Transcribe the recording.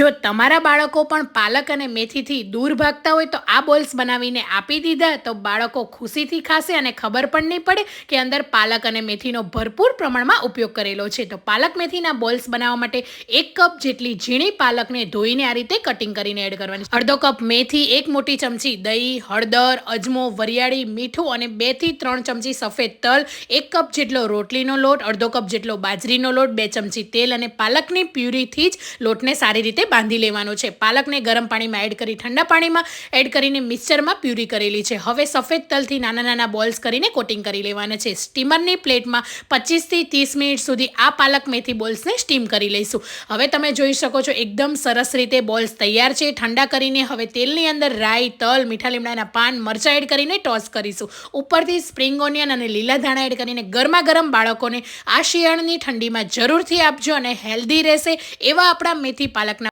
જો તમારા બાળકો પણ પાલક અને મેથીથી દૂર ભાગતા હોય તો આ બોલ્સ બનાવીને આપી દીધા તો બાળકો ખુશીથી ખાશે અને ખબર પણ નહીં પડે કે અંદર પાલક અને મેથીનો ભરપૂર પ્રમાણમાં ઉપયોગ કરેલો છે. તો પાલક મેથીના બોલ્સ બનાવવા માટે એક કપ જેટલી ઝીણી પાલકને ધોઈને આ રીતે કટિંગ કરીને એડ કરવાની અડધો કપ મેથી, એક મોટી ચમચી દહીં, હળદર, અજમો, વરિયાળી, મીઠું અને બેથી ત્રણ ચમચી સફેદ તલ, એક કપ જેટલો રોટલીનો લોટ, અડધો કપ જેટલો બાજરીનો લોટ, બે ચમચી તેલ અને પાલકની પ્યુરીથી જ લોટને સારી રીતે બાંધી લેવાનો છે. પાલકને ગરમ પાણીમાં એડ કરી ઠંડા પાણીમાં એડ કરીને મિક્સરમાં પ્યુરી કરેલી છે. હવે સફેદ તલથી નાના નાના બોલ્સ કરીને કોટિંગ કરી લેવાના છે. સ્ટીમરની પ્લેટમાં પચીસથી ત્રીસ મિનિટ સુધી આ પાલક મેથી બોલ્સને સ્ટીમ કરી લઈશું. હવે તમે જોઈ શકો છો એકદમ સરસ રીતે બોલ્સ તૈયાર છે. ઠંડા કરીને હવે તેલની અંદર રાઈ, તલ, મીઠા લીમડાના પાન, મરચાં એડ કરીને ટોસ કરીશું. ઉપરથી સ્પ્રિંગ ઓનિયન અને લીલા ધાણા એડ કરીને ગરમા ગરમ બાળકોને આ શિયાળની ઠંડીમાં જરૂરથી આપજો અને હેલ્ધી રહેશે એવા આપણા મેથી પાલકના